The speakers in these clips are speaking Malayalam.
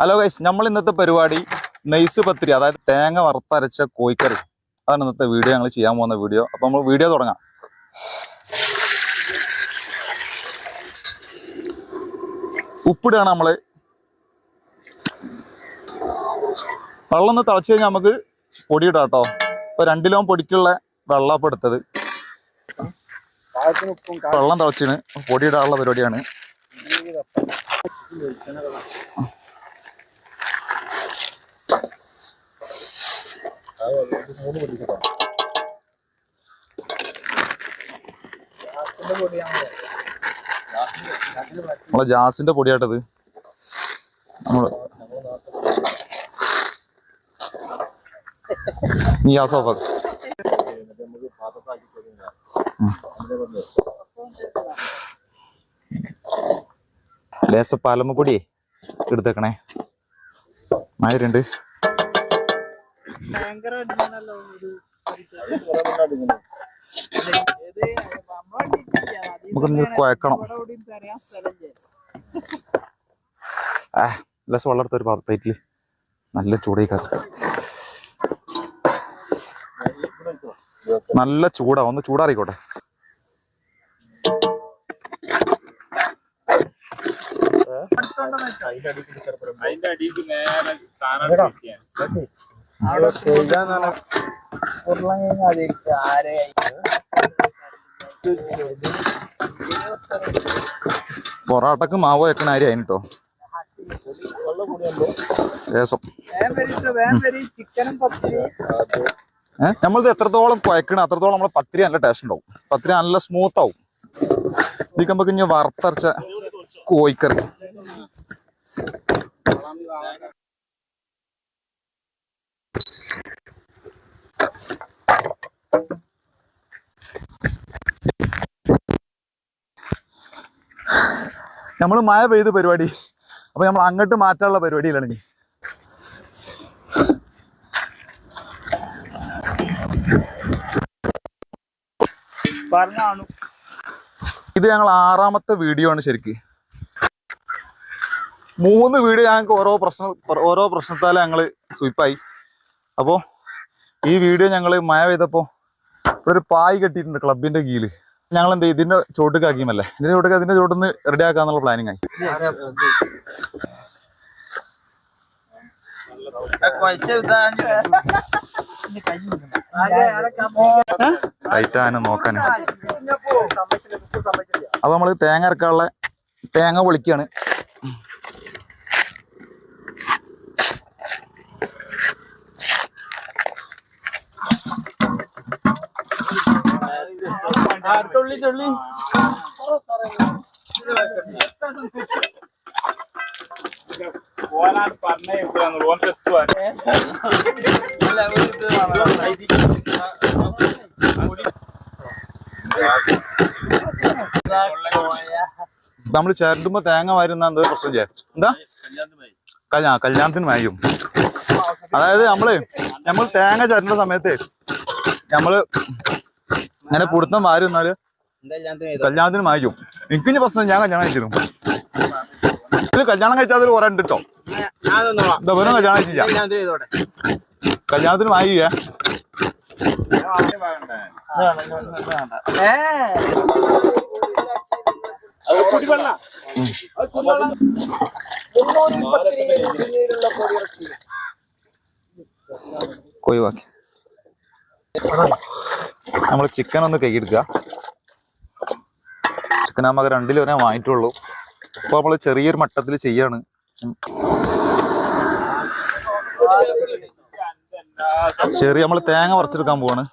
ഹലോ ഗൈസ് നമ്മൾ ഇന്നത്തെ പരിപാടി നെയ്സ് പത്തിരി അതായത് തേങ്ങ വറുത്തരച്ച കോഴിക്കറി. അതാണ് ഇന്നത്തെ വീഡിയോ. ഞങ്ങൾ ചെയ്യാൻ പോകുന്ന വീഡിയോ. അപ്പൊ നമ്മൾ വീഡിയോ തുടങ്ങാം. ഉപ്പിടുകയാണ് നമ്മൾ. വെള്ളം ഒന്ന് തിളച്ച് കഴിഞ്ഞാൽ നമുക്ക് പൊടി ഇടാം കേട്ടോ ഇപ്പൊ രണ്ടിലോ പൊടിക്കുള്ള വെള്ളം ഇപ്പൊ എടുത്തത്. വെള്ളം തിളച്ചിന്. പൊടിയിടാനുള്ള പരിപാടിയാണ്. നമ്മളെ ജാസിന്റെ പൊടിയാട്ടത്. നമ്മൾ നീ ഗ്യാസ് ഓഫ് ആക്ക്. ലേശ പാലമ്മ പൊടിയേ എടുത്തേക്കണേ. മായരുണ്ട്. നമുക്കൊന്ന് കുഴക്കണം. ആ ലസ് വളർത്തൊരു ഒരു പ്ലേറ്റിൽ നല്ല ചൂടേക്കാറ് നല്ല ചൂടാ ഒന്ന് ചൂടാറിക്കോട്ടെ. അതിന്റെ അടിയിൽ പൊറാട്ടക്ക് മാവ് വെക്കണ അരി ഏഹ് നമ്മളിത് എത്രത്തോളം കുഴക്കണ അത്രത്തോളം നമ്മളെ പത്തിരി നല്ല ടേസ്റ്റ് ഉണ്ടാവും. പത്തിരി നല്ല സ്മൂത്ത് ആവും. ഇതിക്കുമ്പോ കഴിഞ്ഞ വറുത്തരച്ച കോഴിക്കറി. നമ്മൾ മഴ പെയ്ത് പരിപാടി. അപ്പൊ നമ്മൾ അങ്ങോട്ട് മാറ്റാനുള്ള പരിപാടിയിലാണ് ഇനി. പറഞ്ഞാണു. ഇത് ഞങ്ങൾ ആറാമത്തെ വീഡിയോ ആണ് ശരിക്ക്. മൂന്ന് വീഡിയോ ഞങ്ങൾക്ക് ഓരോ പ്രശ്ന ഓരോ പ്രശ്നത്താലും ഞങ്ങൾ സ്വീപ്പായി അപ്പോൾ ഈ വീഡിയോ ഞങ്ങൾ മഴ പെയ്തപ്പോൾ ഇവിടെ ഒരു പായ് കെട്ടിയിട്ടുണ്ട് ക്ലബിന്റെ കീഴിൽ ഞങ്ങൾ എന്ത് ഇതിന്റെ ഇതിന്റെ ചോട്ടുക്കാക്കിയുമല്ലേ ഇതിന്റെ ചോട്ടുക്ക് അതിന്റെ ചോട്ടിന്ന് റെഡി ആക്കാന്നുള്ള പ്ലാനിങ് ആയി. ടൈറ്റാനും നോക്കാനും. അപ്പൊ നമ്മൾ തേങ്ങ ഇറക്കാനുള്ള തേങ്ങ പൊളിക്കാണ്. തുള്ളി തുള്ളി ഓനാണ് പറഞ്ഞേ ഓൻ നമ്മൾ തേങ്ങ വരുന്ന എന്താ പ്രശ്നം ചെയ്യാം എന്താ? കല്യാ കല്യാണത്തിന് വായും. അതായത് നമ്മൾ നമ്മൾ തേങ്ങ ചേരേണ്ട സമയത്ത് നമ്മൾ ഇങ്ങനെ പുടുത്തം വാരി വന്നാൽ കല്യാണത്തിന് എനിക്ക് ഇനി പ്രശ്നം ഞാൻ കല്യാണം കഴിച്ചിരുന്നു. കല്യാണം കഴിച്ചാൽ അതിൽ കുറെ ഉണ്ട് കേട്ടോ വെറും കല്യാണം കഴിച്ചില്ല. കല്യാണത്തിന് വായിക്കേ ഒഴിവാക്കി നമ്മൾ ചിക്കൻ ഒന്ന് കൈയെടുക്കുക ചിക്കൻ ആകുമ്പോൾ രണ്ടിൽ വരെ വാങ്ങിയിട്ടുള്ളൂ. അപ്പോൾ നമ്മൾ ചെറിയൊരു മട്ടത്തിൽ ചെയ്യാണ്. ചെറിയ നമ്മൾ തേങ്ങ പറിച്ചെടുക്കാൻ പോവാണ്.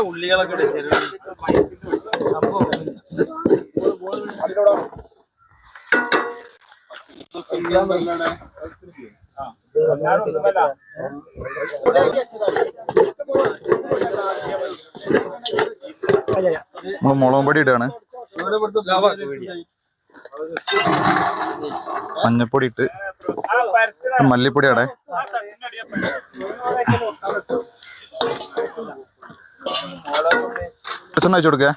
ഉള്ളികളൊക്കെ നമ്മൾ മുളകും പൊടി ഇട്ടാണ് മഞ്ഞപ്പൊടി ഇട്ട്. മല്ലിപ്പൊടി വെളിച്ചെണ്ണ വെച്ച് കൊടുക്ക.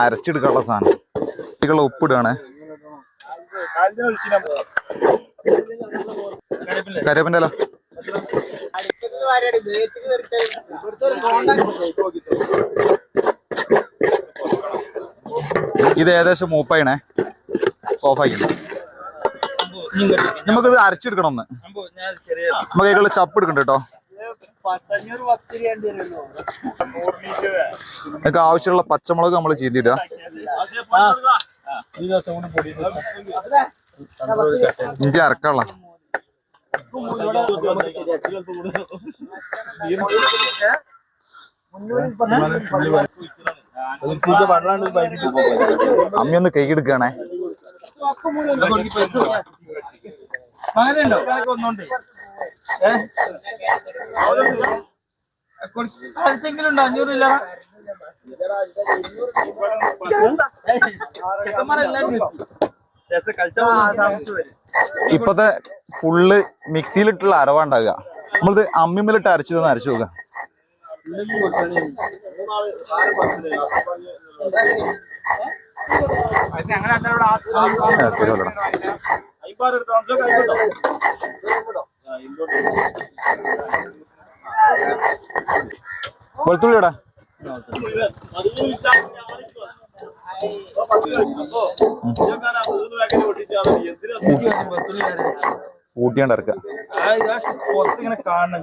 അരച്ചെടുക്കാനുള്ള സാധനം. കുട്ടികളെ ഉപ്പിടുകയാണ് കറിവേപ്പിന്റെ അല്ല ഇത് ഏകദേശം മൂപ്പായിണേ. ഓഫാക്കി നമുക്കിത് അരച്ചെടുക്കണം ഒന്ന്. നമുക്ക് കൈകളിൽ ചപ്പ് എടുക്കണ്ട കേട്ടോ. നമുക്ക് ആവശ്യമുള്ള പച്ചമുളക് നമ്മൾ ചെയ്തില്ല ഇഞ്ചി അരക്കാനുള്ള. കൈ ഒന്ന് അഞ്ഞൂറില്ല ഇപ്പത്തെ ഫുള്ള് മിക്സിയിലിട്ടുള്ള അരവാണ്ടാകുക നമ്മളിത് അമ്മിമ്മലിട്ട് അരച്ചു തന്നെ അരച്ചു നോക്കുക. വെളുത്തുള്ളി ഇടാ കാണണം കാണാൻ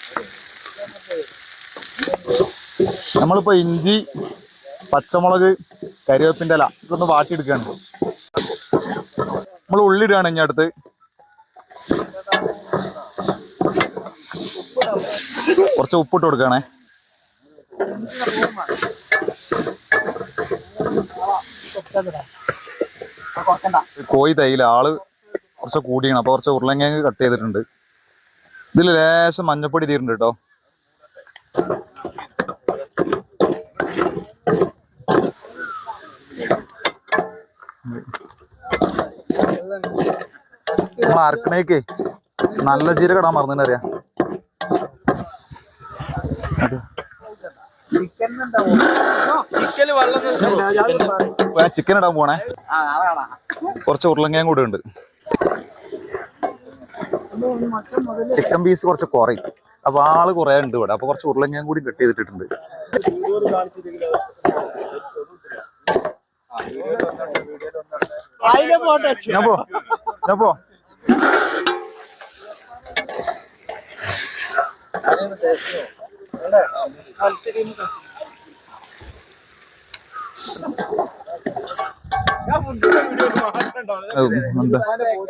നമ്മളിപ്പോ ഇഞ്ചി പച്ചമുളക് കരിവേപ്പിന്റെ ഇല ഇതൊന്ന് വാട്ടിയെടുക്കുകയാണ് നമ്മൾ ഉള്ളി ഇടുകയാണ് ഇനി അടുത്ത്. കുറച്ച് ഉപ്പിട്ട് കൊടുക്കുകയാണേ കോഴി തൈല ആൾ കുറച്ച് കൂടിയാണ്. അപ്പൊ കുറച്ച് ഉരുളങ്ങ കട്ട് ചെയ്തിട്ടുണ്ട്. ഇതിൽ ലേശം മഞ്ഞപ്പൊടി തീരുന്നുണ്ട് കേട്ടോ. നമ്മൾ അരക്കണേക്ക് നല്ല ചീര ഇടാൻ മറന്നു അറിയാം. ചിക്കൻ ഇടാൻ പോണേ കുറച്ച് ഉരുളങ്കയും കൂടെ ഉണ്ട്. ചിക്കൻ പീസ് കുറച്ച് കുറയും. അപ്പൊ ആൾ കുറെ ഉണ്ട് ഇവിടെ. അപ്പൊ കുറച്ച് ഉരുളങ്കയും കൂടി കട്ട് ചെയ്തിട്ടുണ്ട് ഞാൻ പോ ഞാൻ പോ.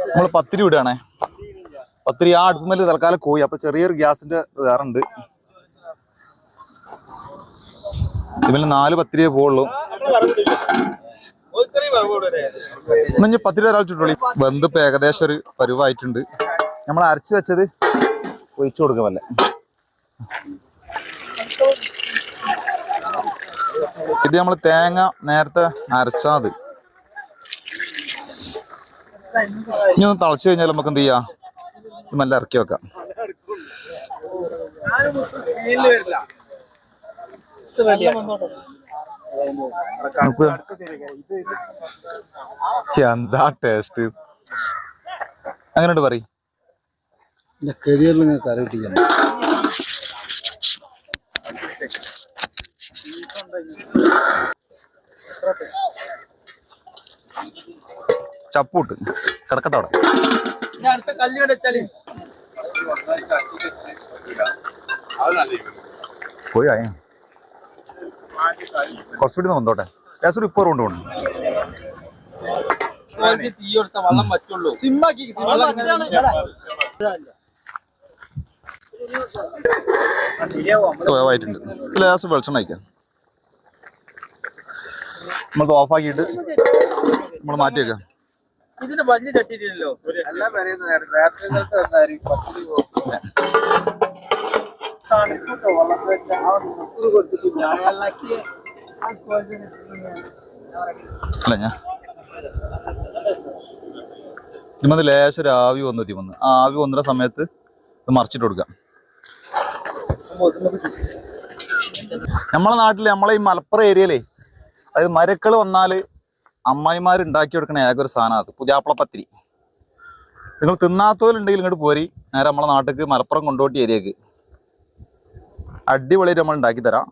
നമ്മൾ പത്തിരി വിടുകയാണേ. പത്തിരി ആ അടുപ്പമല്ല തൽക്കാലം കോയി അപ്പൊ ചെറിയൊരു ഗ്യാസിന്റെ വേറെ ഉണ്ട് ഇതിൽ നാല് പത്തിരിയേ പോവുള്ളൂ. എന്നാ പത്ത് പത്തിരി ഒരാൾ വെന്ത് ഇപ്പൊ ഏകദേശം ഒരു പരുവായിട്ടുണ്ട്. നമ്മൾ അരച്ചു വെച്ചത് ഒഴിച്ചു കൊടുക്കുമല്ല ഇത് നമ്മൾ തേങ്ങ നേരത്തെ അരച്ചാത് ഇനി ഒന്ന് തളച്ചു കഴിഞ്ഞാൽ നമുക്ക് എന്ത് ചെയ്യാം? നല്ല ഇറക്കി വെക്കാം. എന്താ ടേസ്റ്റ് അങ്ങനെയുണ്ട് പറയും? എന്റെ കരിയറിൽ നിങ്ങൾ കരവിട്ടിക്കണം ചപ്പൂട്ട്. കിടക്കട്ടെ വെച്ചാൽ പോയി ആയ. കുറച്ചുകൂടി വന്നോട്ടെ. ഗ്യാസ് ഇപ്പൊ കൊണ്ട് പോകണം വേവായിട്ടുണ്ട് ലേശം വെളിച്ചെണ്ണ അയക്കാം. നമ്മൾ ഓഫാക്കിയിട്ട് നമ്മൾ മാറ്റി വെക്കാം. ഇതിന് വലിയ ചട്ടിയില്ലല്ലോ എല്ലാം പറയുന്നത് രാത്രി നേരത്തെ അല്ല ഞാൻ ഇതിമത് ലേശം ഒരു ആവി വന്നു തിമന്ന് ആ ആവി വന്നിട്ട സമയത്ത് ഇത് മറിച്ചിട്ട് കൊടുക്കാം. നമ്മളെ നാട്ടിൽ നമ്മളെ ഈ മലപ്പുറം ഏരിയയിലേ അതായത് മരക്കൾ വന്നാൽ അമ്മായിമാർ ഉണ്ടാക്കി കൊടുക്കണ ഏക ഒരു സാധനം അത് പുതിയാപ്പള പത്തിരി. നിങ്ങൾ തിന്നാത്തവരുണ്ടെങ്കിൽ ഇങ്ങോട്ട് പോരി. നേരെ നമ്മളെ നാട്ടിലേക്ക് മലപ്പുറം കൊണ്ടോട്ടി ഏരിയക്ക്. അടിപൊളിയായിട്ട് നമ്മൾ ഉണ്ടാക്കി തരാം.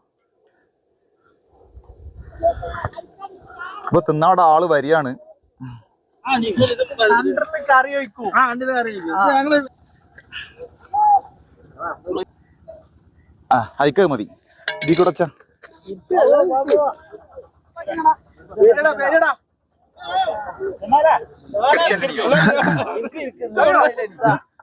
ഇപ്പൊ തിന്നാടെ ആൾ വരികയാണ്. അയക്കത് ആ അയക്ക മതി. ഇതി കൂടെ അച്ഛാ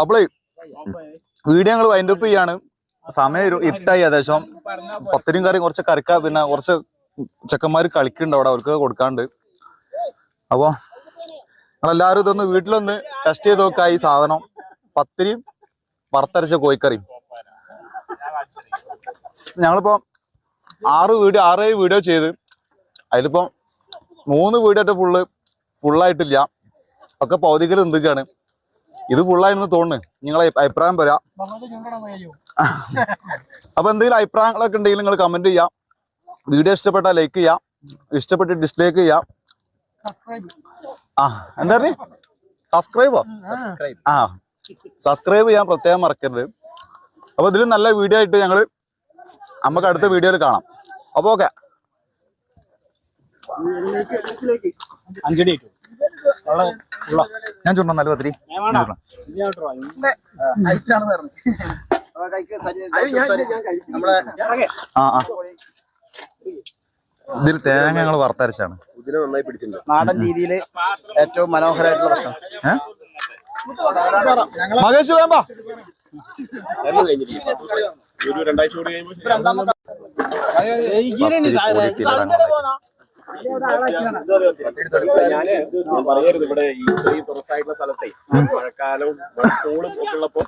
അപ്പളേ വീഡിയോ ഞങ്ങൾ വൈൻഡ് അപ്പ് ചെയ്യാണ്. സമയം ഇട്ടായി ഏകദേശം. പത്തിനും കറിയും കുറച്ച് കറിക്ക പിന്നെ കുറച്ച് ചെക്കന്മാർ കളിക്കുന്നുണ്ട് അവിടെ അവർക്ക് കൊടുക്കാണ്ട് അപ്പൊ നിങ്ങളെല്ലാരും ഇതൊന്ന് വീട്ടിലൊന്ന് ടെസ്റ്റ് ചെയ്ത് നോക്കുക ഈ സാധനം. പത്തിരിയും വറുത്തരച്ച കോഴിക്കറിയും. ഞങ്ങളിപ്പോ ആറ് വീഡിയോ ആറ് വീഡിയോ ചെയ്ത്. അതിലിപ്പോ മൂന്ന് വീടായിട്ട് ഫുള്ള് ഫുള്ളായിട്ടില്ല ഒക്കെ പൗതികൽ എന്തൊക്കെയാണ് ഇത് ഫുള്ളായിരുന്നു തോന്നുന്നു. നിങ്ങളെ അഭിപ്രായം പറയാം. അപ്പൊ എന്തെങ്കിലും അഭിപ്രായങ്ങളൊക്കെ ഉണ്ടെങ്കിൽ നിങ്ങൾ കമന്റ് ചെയ്യാം. വീഡിയോ ഇഷ്ടപ്പെട്ടാൽ ലൈക്ക് ചെയ്യാം. ഇഷ്ടപ്പെട്ട് ഡിസ്ലൈക്ക് ചെയ്യാം. ആ എന്താ സബ്സ്ക്രൈബ് സബ്സ്ക്രൈബോ ആ? സബ്സ്ക്രൈബ് ചെയ്യാൻ പ്രത്യേകം മറക്കരുത്. അപ്പൊ ഇതിലും നല്ല വീഡിയോ ആയിട്ട് ഞങ്ങൾ നമുക്ക് അടുത്ത വീഡിയോയിൽ കാണാം. അപ്പൊ ഓക്കെ അഞ്ചടി ഞാൻ ചുണ്ട നല്ല പത്തിരി. ആ. ആ ഇതിൽ തേങ്ങ ഞങ്ങൾ വറുത്തരച്ചാണ്. ഇതിന് നന്നായി പിടിച്ചിട്ടുണ്ട്. നാടൻ രീതിയിൽ ഏറ്റവും മനോഹരമായിട്ടുള്ള ഭക്ഷണം. രണ്ടാഴ്ച കൂടി വേമ്പ ഞാൻ പറയരുത് ഇവിടെ ഈ ചെറിയ തുറസായിട്ടുള്ള സ്ഥലത്തെ മഴക്കാലവും മഴക്കോളും ഒക്കെ ഉള്ളപ്പോ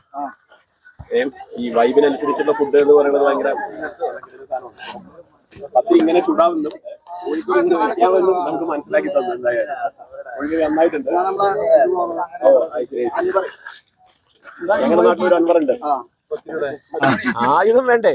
ഈ വൈബിനനുസരിച്ചുള്ള ഫുഡ് എന്ന് പറയുന്നത് ഭയങ്കര പത്തി ഇങ്ങനെ ചുടാവുന്നു കോഴിക്കോട് വയ്ക്കാമെന്നും നമുക്ക് മനസ്സിലാക്കി തന്നു എന്തായാലും കോഴിക്കോട് നന്നായിട്ടുണ്ട് ഓ. ഞങ്ങളുടെ നാട്ടിലൊരു അൻവറുണ്ട് ആയുധം വേണ്ടേ